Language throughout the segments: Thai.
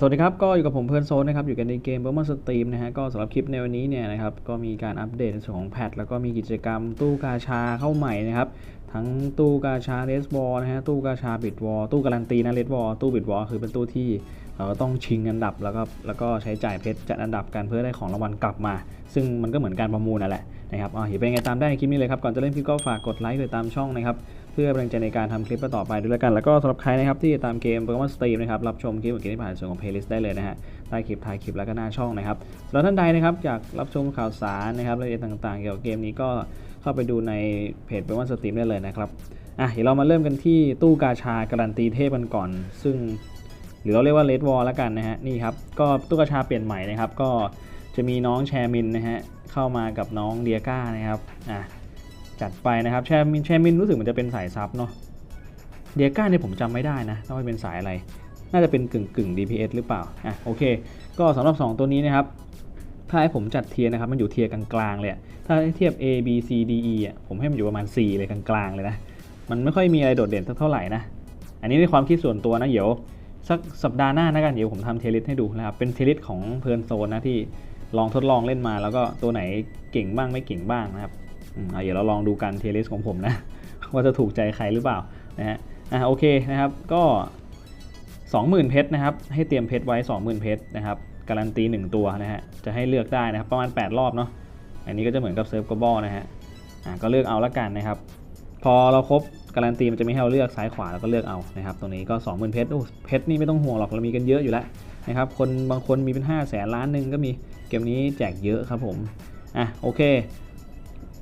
สวัสดีครับ ก็อยู่กับผมเพื่อนโซนนะครับ อยู่กันในเกมเบอร์มอนสตรีมนะฮะ ก็สำหรับคลิปในวันนี้เนี่ยนะครับ ก็มีการอัปเดตในส่วนของแพท แล้วก็มีกิจกรรมตู้กาชาเข้าใหม่นะครับ ทั้งตู้กาชาเรสบอลนะฮะ ตู้กาชาบิดวอลตู้การันตีนะเรสบอลตู้บิดวอลคือเป็นตู้ที่เราต้องชิงอันดับแล้วก็แล้วก็ใช้จ่ายเพชรจัดอันดับกันเพื่อได้ของรางวัลกลับมา ซึ่งมันก็เหมือนการประมูลนั่นแหละนะครับอ่าเห็นเป็นไงตามได้ในคลิปนี้เลยครับ ก่อนจะเล่นคลิปก็ฝากกดไลค์กดติดตามช่องนะครับ เพื่อเป็นกำลังใจในการทำคลิปต่อไปด้วยแล้วกัน แล้วก็สำหรับใครนะครับที่ตามเกมโปเกมอนสตรีมนะครับรับชมคลิปเมื่อกี้ที่ผ่านส่วนของเพลย์ลิสต์ได้เลยนะฮะใต้คลิปท้ายคลิปแล้วก็หน้าช่องนะครับสำหรับท่านใดนะครับอยากรับชมข่าวสารนะครับรายละเอียดต่างๆ เกี่ยวกับเกมนี้ก็เข้าไปดูในเพจโปเกมอนสตรีมได้เลยนะครับอะเดี๋ยวเรามาเริ่มกันที่ตู้กาชาการันตีเทพกันก่อน ซึ่งหรือเราเรียกว่าเลดวอลแล้วกันนะฮะนี่ครับก็ตู้กาชาเปลี่ยนใหม่นะครับก็จะมีน้องแชร์มินนะฮะเข้ามากับน้องเดียก้านะครับอะ จัดไปนะครับแชมินแชมินรู้สึกมันจะเป็นสายซับเนาะเดียก้าเนี่ยผมจำไม่ได้นะว่าเป็นสายอะไร น่าจะเป็นกึ่งกึ่ง DPS หรือเปล่าอะโอเค ก็สำหรับ 2 ตัวนี้นะครับถ้าให้ผมจัดเทียนะครับมันอยู่เทียร์กลางๆเลยถ้าให้เทียบ A B C D E อะผมให้มันอยู่ประมาณ 4 เลยกลางๆเลยนะมันไม่ค่อยมีอะไรโดดเด่นสักเท่าไหร่นะอันนี้ในความคิดส่วนตัวนะเดี๋ยวสักสัปดาห์หน้านะกันเดี๋ยวผมทำเทลิสให้ดูนะครับเป็นเทลิสของเพลินโซนนะที่ลองทดลองเล่นมา แล้วก็ตัวไหนเก่งบ้างไม่เก่งบ้างนะครับ เดี๋ยวเราลองดูกันเทเลสของผมนะ ว่าจะถูกใจใครหรือเปล่านะฮะอะโอเคนะครับก็ 20,000 เพชรนะครับ ให้เตรียมเพชรไว้ 20,000 เพชรนะครับการันตี 1 ตัวนะฮะจะให้เลือกได้นะครับประมาณ 8 รอบเนาะอันนี้ก็จะเหมือนกับเซิร์ฟกบอลนะฮะอะก็เลือกเอาละกันนะครับ พอเราครบการันตีมันจะไมีให้เราเลือกซ้ายขวาแล้วก็เลือกเอานะครับตรงนี้ก็ 20,000 เพชรโอ้เพชรนี่ไม่ต้องห่วงหรอกเรามีกันเยอะอยู่แล้วนะครับคนบางคนมีเป็น 5 0 0แสนล้านหนึ่งก็มีเกมนี้แจกเยอะครับผมอะโอเค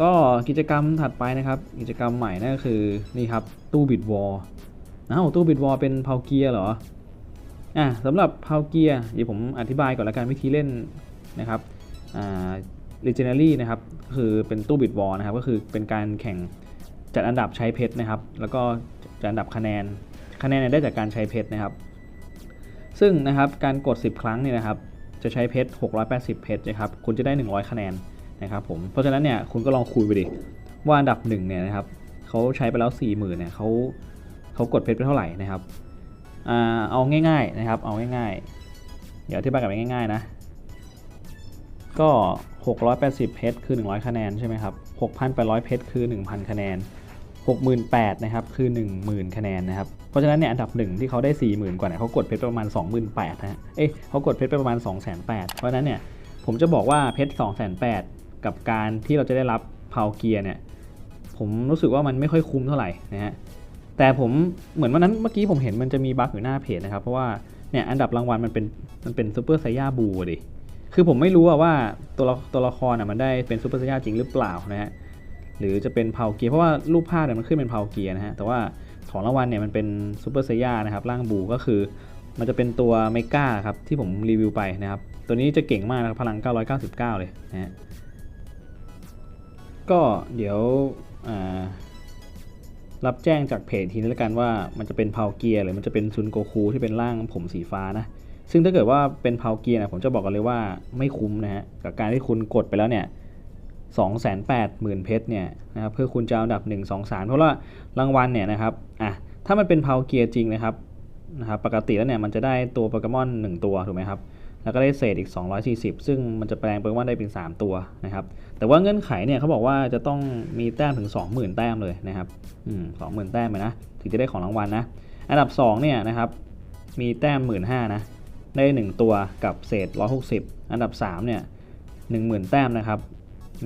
ก็กิจกรรมถัดไปนะครับ กิจกรรมใหม่นั่นก็คือนี่ครับตู้บิดวอลอ้าวตู้บิดวอลเป็นเพาเกียร์เหรออะสำหรับเพาเกียร์เดี๋ยวผมอธิบายก่อนละกันวิธีเล่นนะครับอ่า legendary นะครับก็คือเป็นตู้บิดวอลนะครับก็คือเป็นการแข่งจัดอันดับใช้เพชรนะครับ แล้วก็จัดอันดับคะแนนคะแนนได้จากการใช้เพชรนะครับ ซึ่งนะครับการกด 10 ครั้งเนี่ยนะครับจะใช้เพชร680 เพชรนะครับคุณจะได้ 100 คะแนน นะครับผมเพราะฉะนั้นเนี่ยคุณก็ลองคุยไปดิว่าอันดับหนึ่งเนี่ยนะครับเขาใช้ไปแล้ว 40,000เนี่ยเขาเขากดเพชรไปเท่าไหร่นะครับอเอาง่ายๆนะครับเอาง่ายๆ เดี๋ยวอธิบายกันไปง่ายๆนะก็ 680 เพชรคือ 100 คะแนนใช่ไหมครับ 6,800 เพชรคือ 1,000 คะแนน 68,000นะครับคือ 10,000 คะแนนนะครับเพราะฉะนั้นเนี่ยอันดับหนึ่งที่เขาได้ 40,000 กว่าเนี่ยเขากดเพชรประมาณ 28,000นะฮะเอ้ยเขากดเพชรไปประมาณ 2,800เพราะฉะนั้นเนี่ยผมจะบอกว่าเพชร2,800 กับการที่เราจะได้รับเพาเกียร์เนี่ยผมรู้สึกว่ามันไม่ค่อยคุ้มเท่าไหร่นะฮะแต่ผมเหมือนวันนั้นเมื่อกี้ผมเห็นมันจะมีบั๊กอยู่หน้าเพจนะครับ เพราะว่าเนี่ยอันดับรางวัลมันเป็นมันเป็นซูเปอร์ไซย่าบูดิคือผมไม่รู้ว่าตัวละตัวละครอะมันได้เป็นซูเปอร์ไซย่าจริงหรือเปล่านะฮะหรือจะเป็นเผาเกียร์เพราะว่ารูปภาพเนี่ยมันขึ้นเป็นเผาเกียร์นะฮะแต่ว่าของรางวัลเนี่ยมันเป็นซูเปอร์ไซย่านะครับร่างบูก็คือมันจะเป็นตัวเมกาครับที่ผมรีวิวไปนะครับตัวนี้จะเก่งมากนะครับพลัง 999 เลยนะฮะ ก็เดี๋ยวรับแจ้งจากเพจทีนี้แล้วกันว่ามันจะเป็นเผาเกียร์หรือมันจะเป็นซุนโกคูที่เป็นร่างผมสีฟ้านะ ซึ่งถ้าเกิดว่าเป็นเผาเกียร์นะผมจะบอกกันเลยว่าไม่คุ้มนะฮะกับการที่คุณกดไปแล้วเนี่ย2 8 0 0 0 0 เพชรเนี่ยนะครับเพื่อคุณจะอันดับ 1 2 3 เพราะว่ารางวัลเนี่ยนะครับอะถ้ามันเป็นเผาเกียร์จริงนะครับนะครับปกติแล้วเนี่ยมันจะได้ตัวโปเกมอน1ตัวถูกไหมครับ แล้วก็ได้เศษอีก 240 ซึ่งมันจะแปลงโปเกมอนได้เป็น 3 ตัวนะครับ แต่ว่าเงื่อนไขเนี่ยเขาบอกว่าจะต้องมีแต้มถึง 20,000 แต้มเลยนะครับอืม20,000แต้มเลยนะ ถึงจะได้ของรางวัลนะ อันดับ 2 เนี่ยนะครับ มีแต้ม 15,000นะ ได้ 1 ตัวกับเศษ 160 อันดับ 3 เนี่ย10,000 แต้มนะครับ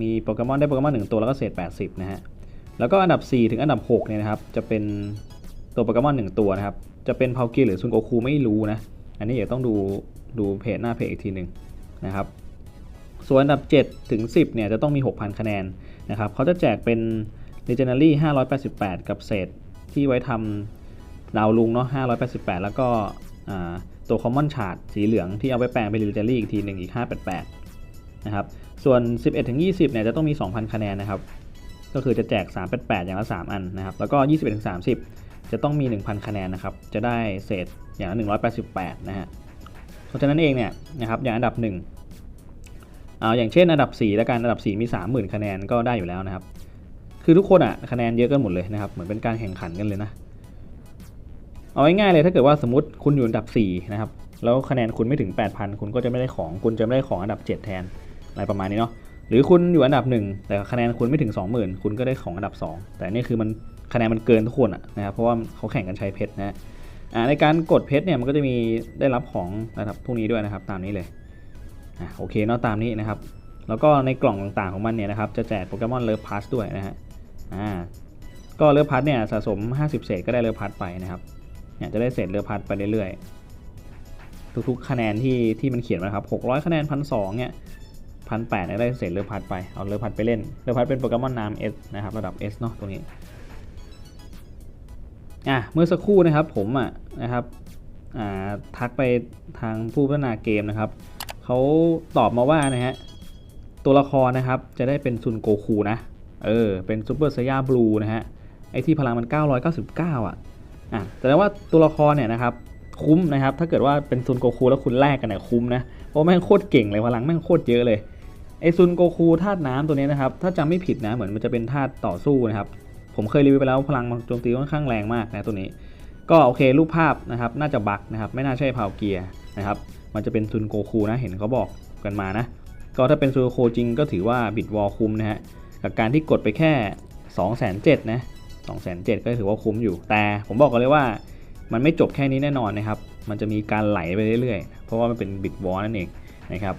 มีโปเกมอนได้โปเกมอน1ตัวแล้วก็เศษ 80 นะฮะ แล้วก็อันดับ 4 ถึงอันดับ6เนี่ยนะครับ จะเป็นตัวโปเกมอน1ตัวนะครับ จะเป็นพาวกีหรือซุนโกคูไม่รู้นะ อันนี้เดี๋ยวต้องดู ดูเพจหน้าเพจอีกทีหนึ่งนะครับ ส่วนอันดับ 7 ถึง 10 เนี่ยจะต้องมี 6,000 คะแนนนะครับเขาจะแจกเป็น Legendary 588 กับเศษที่ไว้ทำดาวลุงเนาะ588 แล้วก็ตัว Common Chart สีเหลืองที่เอาไปแปลงเป็น Legendary อีกทีหนึ่งอีก 588 นะครับ ส่วน 11ถึง20 เนี่ยจะต้องมี 2,000 คะแนนนะครับ ก็คือจะแจก 388 อย่างละ 3 อันนะครับ แล้วก็ 21ถึง30 จะต้องมี 1,000 คะแนนนะครับ จะได้เศษอย่างละ 188 นะฮะ เพราะฉะนั้นเองเนี่ยนะครับอย่างอันดับ1เอาอย่างเช่นอันดับ4แล้วกันอันดับ 4 มี 30,000 คะแนนก็ได้อยู่แล้วนะครับ คือทุกคนอะคะแนนเยอะกันหมดเลยนะครับเหมือนเป็นการแข่งขันกันเลยนะเอาง่ายๆเลยถ้าเกิดว่าสมมติคุณอยู่อันดับ4นะครับแล้วคะแนนคุณไม่ถึง 8,000 คุณก็จะไม่ได้ของคุณจะไม่ได้ของอันดับ 7 แทนอะไรประมาณนี้เนาะหรือคุณอยู่อันดับ 1 แต่คะแนนคุณไม่ถึง 20,000 คุณก็ได้ของอันดับ 2 แต่นี่คือมันคะแนนมันเกินทุกคนอะนะครับเพราะว่าเขาแข่งกันใช้เพชรนะ ในการกดเพชรเนี่ยมันก็จะมีได้รับของระดับพวกนี้ด้วยนะครับตามนี้เลยอะโอเคเนาะตามนี้นะครับ แล้วก็ในกล่องต่างๆของมันเนี่ยนะครับจะแจกโปเกมอนเลิฟพาสด้วยนะฮะอ่าก็เลิฟพัทเนี่ยสะสม 50 เศษก็ได้เลิฟพัทไปนะครับเนี่ยจะได้เศษเลิฟพัทไปเรื่อยๆ ทุกๆ คะแนนที่ที่มันเขียนมาครับ 600 คะแนนพันสเนี่ยพันแปดได้เศษเลิฟพัทไป เอาเลิฟพัทไปเล่น เลิฟพัทเป็นโปเกมอนน้ำ S นะครับระดับ S เนาะตรงนี้ อะเมื่อสักครู่นะครับผมอะนะครับอ่าทักไปทางผู้พัฒนาเกมนะครับเขาตอบมาว่านะฮะตัวละครนะครับจะได้เป็นซุนโกคูนะเออเป็นซูเปอร์ไซย่าบลูนะฮะไอที่พลังมัน 999 อะอะแสดงว่าตัวละครเนี่ยนะครับคุ้มนะครับ ถ้าเกิดว่าเป็นซุนโกคูแล้วคุณแลกกันเนี่ยคุ้มนะเพราะแม่งโคตรเก่งเลยพลังแม่งโคตรเยอะเลยไอซุนโกคูธาตุน้ำตัวนี้นะครับ ถ้าจำไม่ผิดนะเหมือนมันจะเป็นธาตุต่อสู้นะครับ ผมเคยรีวิวไปแล้วพลังโจมตีค่อนข้างแรงมากนะตัวนี้ ก็โอเครูปภาพนะครับน่าจะบักนะครับไม่น่าใช่พาวเกียร์นะครับมันจะเป็นซุนโกคูนะเห็นเขาบอกกันมานะก็ถ้าเป็นซุนโกคูจริงก็ถือว่าบิดวอลคุ้มนะฮะกับการที่กดไปแค่ 2 7 0 0 0นะ2 7 0 0 0 ก็ถือว่าคุ้มอยู่ แต่ผมบอกกันเลยว่ามันไม่จบแค่นี้แน่นอนนะครับ มันจะมีการไหลไปเรื่อยๆ เพราะว่ามันเป็นบิดวอลนั่นเองนะครับ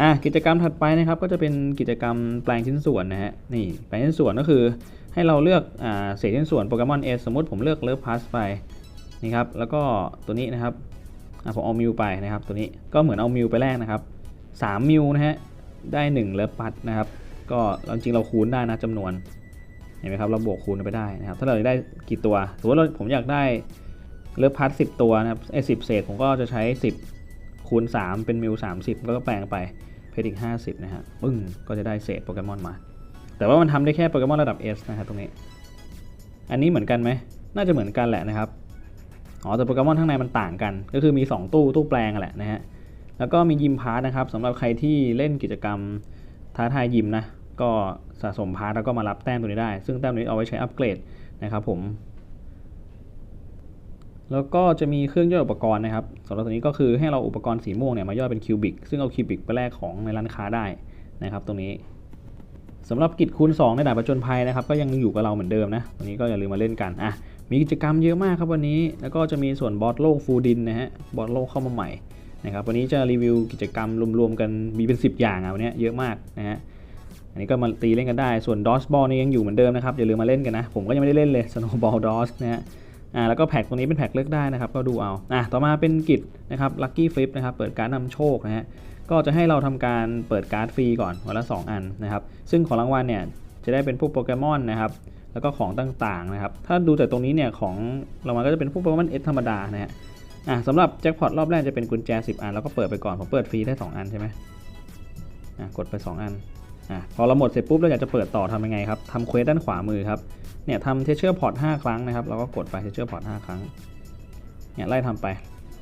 อะกิจกรรมถัดไปนะครับก็จะเป็นกิจกรรมแปลงชิ้นส่วนนะฮะนี่แปลงชิ้นส่วนก็คือให้เราเลือกอ่าเศษชิ้นส่วนโปเกมอนเอสมมติผมเลือกเลิฟพาสไปนี่ครับแล้วก็ตัวนี้นะครับอะผมเอามิวไปนะครับตัวนี้ก็เหมือนเอามิวไปแลกนะครับ3มิวนะฮะได้1เลิฟพัดนะครับก็จริงเราคูณได้นะจำนวนเห็นไหมครับเราบวกคูณไปได้นะครับถ้าเราได้กี่ตัวสมมติเราผมอยากได้เลิฟพัดสิตัวนะครับไอ้สิเศษผมก็จะใช้ 10คูณ3เป็นมิว30ก็แปลงไป เพชรอีก 50 นะฮะปึ้งก็จะได้เศษโปเกมอนมา แต่ว่ามันทำได้แค่โปเกมอนระดับ S นะครับตรงนี้ อันนี้เหมือนกันไหม น่าจะเหมือนกันแหละนะครับ อ๋อแต่โปเกมอนข้างในมันต่างกัน ก็คือมี 2 ตู้ตู้แปลงแหละนะฮะ แล้วก็มียิมพาร์ทนะครับสำหรับใครที่เล่นกิจกรรมท้าทายยิมนะ ก็สะสมพาร์ทแล้วก็มารับแต้มตัวนี้ได้ ซึ่งแต้มนี้เอาไว้ใช้อัปเกรดนะครับผม แล้วก็จะมีเครื่องย่อยอุปกรณ์นะครับสำหรับตัวนี้ก็คือให้เราอุปกรณ์สีม่วงเนี่ยมาย่อยเป็นคิวบิกซึ่งเอาคิวบิกไปแลกของในร้านค้าได้นะครับ ตรงนี้สำหรับกิจคูณ 2 ในด่านประจนภัยนะครับ ก็ยังอยู่กับเราเหมือนเดิมนะตัวนี้ก็อย่าลืมมาเล่นกันอะมีกิจกรรมเยอะมากครับวันนี้ แล้วก็จะมีส่วนบอสโลกฟูดินนะฮะบอสโลกเข้ามาใหม่นะครับวันนี้จะรีวิวกิจกรรมรวมๆกันมีเป็น 10 อย่างอะวันนี้เยอะมากนะฮะอันนี้ก็มาตีเล่นกันได้ส่วนดอสบอลนี่ยังอยู่เหมือนเดิมนะครับอย่าลืมมาเล่นกันนะผมก็ยังไม่ได้เล่นเลย Snowball DOS นะฮะ อ่าแล้วก็แพ็กตรงนี้เป็นแพ็กเลือกได้นะครับก็ดูเอาอะต่อมาเป็นกิจนะครับ Lucky Flip นะครับเปิดการ์ดนำโชคนะฮะก็จะให้เราทำการเปิดการ์ดฟรีก่อนวันละ 2 อันนะครับซึ่งของรางวัลเนี่ยจะได้เป็นพวกโปเกมอนนะครับแล้วก็ของต่างๆนะครับถ้าดูจากตรงนี้เนี่ยของรางวัลก็จะเป็นพวกโปเกมอนเอสธรรมดานะฮะอะสำหรับแจ็คพอตรอบแรกจะเป็นกุญแจ 10 อันแล้วก็เปิดไปก่อนผมเปิดฟรีได้ 2 อันใช่ไหมอะกดไป 2 อันอะพอเราหมดเสร็จปุ๊บเราอยากจะเปิดต่อทำยังไงครับทำเควสด้านขวามือครับ เนี่ยทำเทเชอร์พอร์ต5ครั้งนะครับเราก็กดไปเทเชอร์พอร์ต5ครั้งเนี่ยไล่ทำไป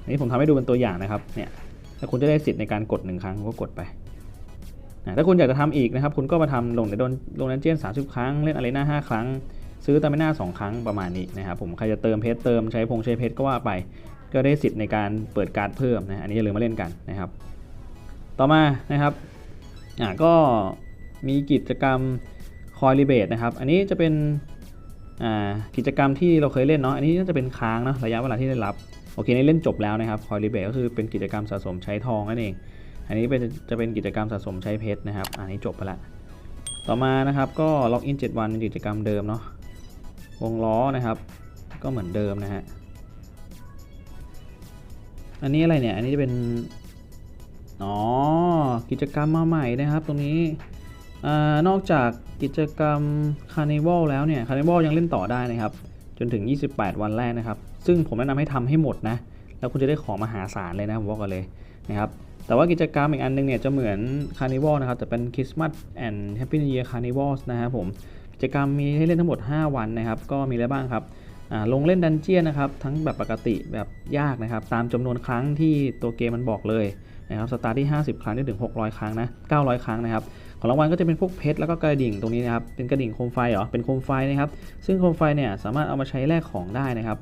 อันนี้ผมทำให้ดูเป็นตัวอย่างนะครับเนี่ยถ้าคุณจะได้สิทธิ์ในการกด1ครั้งก็กดไปถ้าคุณอยากจะทำอีกนะครับ คุณก็มาทำลงในโดนลงในเจียน30 ครั้ง เล่นอารีนา5ครั้ง ซื้อตามิน่า2ครั้งประมาณนี้นะครับผมใครจะเติมเพชรเติมใช้พงใช้เพชรก็ว่าไป ก็ได้สิทธิ์ในการเปิดการ์ดเพิ่มนะอันนี้อย่าลืมมาเล่นกันนะครับ ต่อมานะครับอ่าก็มีกิจกรรมคอยรีเบทนะครับ อันนี้จะเป็น กิจกรรมที่เราเคยเล่นเนาะอันนี้น่าจะเป็นค้างนะระยะเวลาที่ได้รับโอเคนี่เล่นจบแล้วนะครับคอยรีเบทก็คือเป็นกิจกรรมสะสมใช้ทองนั่นเอง อันนี้เป็นจะเป็นกิจกรรมสะสมใช้เพชรนะครับ อันนี้จบไปละต่อมานะครับก็ล็อกอิน7วันกิจกรรมเดิมเนาะวงล้อนะครับ ก็เหมือนเดิมนะฮะอันนี้อะไรเนี่ยอันนี้จะเป็นอ๋อกิจกรรมมาใหม่นะครับ ตรงนี้ อนอกจากกิจกรรมคาร์นิวัลแล้วเนี่ยคาร์นิวัลยังเล่นต่อได้นะครับ จนถึง 28 วันแรกนะครับ ซึ่งผมแนะนำให้ทำให้หมดนะ แล้วคุณจะได้ของมหาศาลเลยนะผมบอกกันเลยนะครับแต่ว่ากิจกรรมอีกอันนึงเนี่ยจะเหมือนคาร์นิวัลนะครับ แต่เป็นคริสต์มาสแอนด์แฮปปี้นิวเยียร์คาร์นิวัลนะครับผมกิจกรรมมีให้เล่นทั้งหมด 5 วันนะครับ ก็มีอะไรบ้างครับลงเล่นดันเจียนนะครับ ทั้งแบบปกติแบบยากนะครับ ตามจำนวนครั้งที่ตัวเกมมันบอกเลยนะครับสตาร์ทที่ 50 ครั้งได้ถึง 600 ครั้งนะ 900 ครั้งนะครับ ของรางวัลก็จะเป็นพวกเพชรแล้วก็กระดิ่งตรงนี้นะครับ เป็นกระดิ่งโคมไฟเหรอ เป็นโคมไฟนะครับ ซึ่งโคมไฟเนี่ยสามารถเอามาใช้แลกของได้นะครับ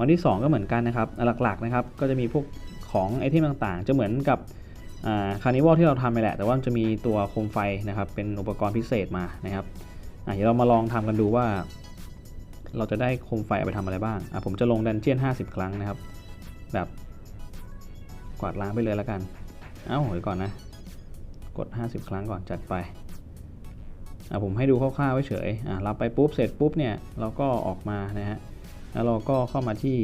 วันที่ 2 ก็เหมือนกันนะครับหลักๆนะครับ ก็จะมีพวกของไอเทมต่างๆ จะเหมือนกับคาร์นิวัลที่เราทำไปแหละ แต่ว่าจะมีตัวโคมไฟนะครับ เป็นอุปกรณ์พิเศษมานะครับเดี๋ยวเรามาลองทำกันดูว่า เราจะได้โคมไฟเอาไปทำอะไรบ้างผมจะลงดันเจียน 50 ครั้งนะครับ แบบกวาดล้างไปเลยแล้วกัน เอ้าเดี๋ยวก่อนนะ กด 50 ครั้งก่อนจัดไปอะผมให้ดูคร่าวๆไว้เฉยอะรับไปปุ๊บเสร็จปุ๊บเนี่ยเราก็ออกมานะฮะแล้วเราก็เข้ามาที่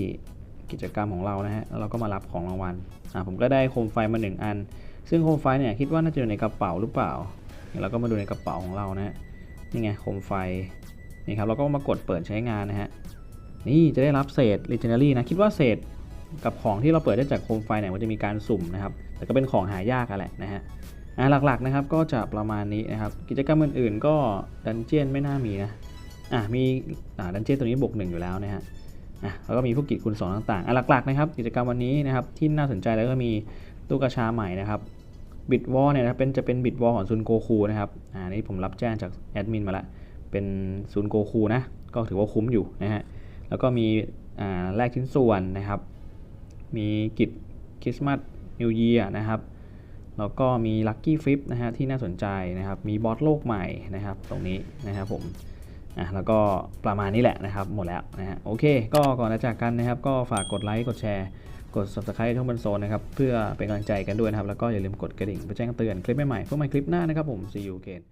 กิจกรรมของเรานะฮะแล้วเราก็มารับของรางวัลอ่าผมก็ได้โคมไฟมา 1 อัน ซึ่งโคมไฟเนี่ยคิดว่าน่าจะอยู่ในกระเป๋าหรือเปล่าเดี๋ยเราก็มาดูในกระเป๋าของเรานะฮะนี่ไงโคมไฟนี่ครับเราก็มากดเปิดใช้งานนะฮะนี่จะได้รับเศษ Legendary นะคิดว่าเศษกับของที่เราเปิดได้จากโคมไฟเนี่ยมันจะมีการสุ่มนะครับ แต่ก็เป็นของหายากอะแหละนะฮะ อ่าหลักๆนะครับก็จะประมาณนี้นะครับ กิจกรรมอื่นๆ ก็ดันเจียนไม่น่ามีนะอะมีอ่าดันเจียนตัวนี้บวกหนึ่งอยู่แล้วนะฮะอะแล้วก็มีพวกกิจคุณสองต่างๆอะหลักๆนะครับกิจกรรมวันนี้นะครับที่น่าสนใจแล้วก็มีตู้กระชาใหม่นะครับบิดวอลเนี่ยนะเป็นจะเป็นบิดวอลของซุนโกคูนะครับอ่านี่ผมรับแจ้งจากแอดมินมาล้วเป็นซุนโกคูนะก็ถือว่าคุ้มอยู่นะฮะแล้วก็มีอ่าแลกชิ้นส่วนนะครับ มีกิจคริสต์มาสนิวเยียนะครับ แล้วก็มีลัคกี้ฟลิปนะฮะที่น่าสนใจนะครับ มีบอสโลกใหม่นะครับตรงนี้นะครับผมอะแล้วก็ประมาณนี้แหละนะครับหมดแล้วนะฮะโอเค ก็ก่อนจะจากกันนะครับ ก็ฝากกดไลค์กดแชร์กด subscribe ช่องบนโซนนะครับ เพื่อเป็นกำลังใจกันด้วยนะครับ แล้วก็อย่าลืมกดกระดิ่งเพื่อแจ้งเตือนคลิปใหม่ๆพวกใหม่คลิปหน้านะครับผม see you again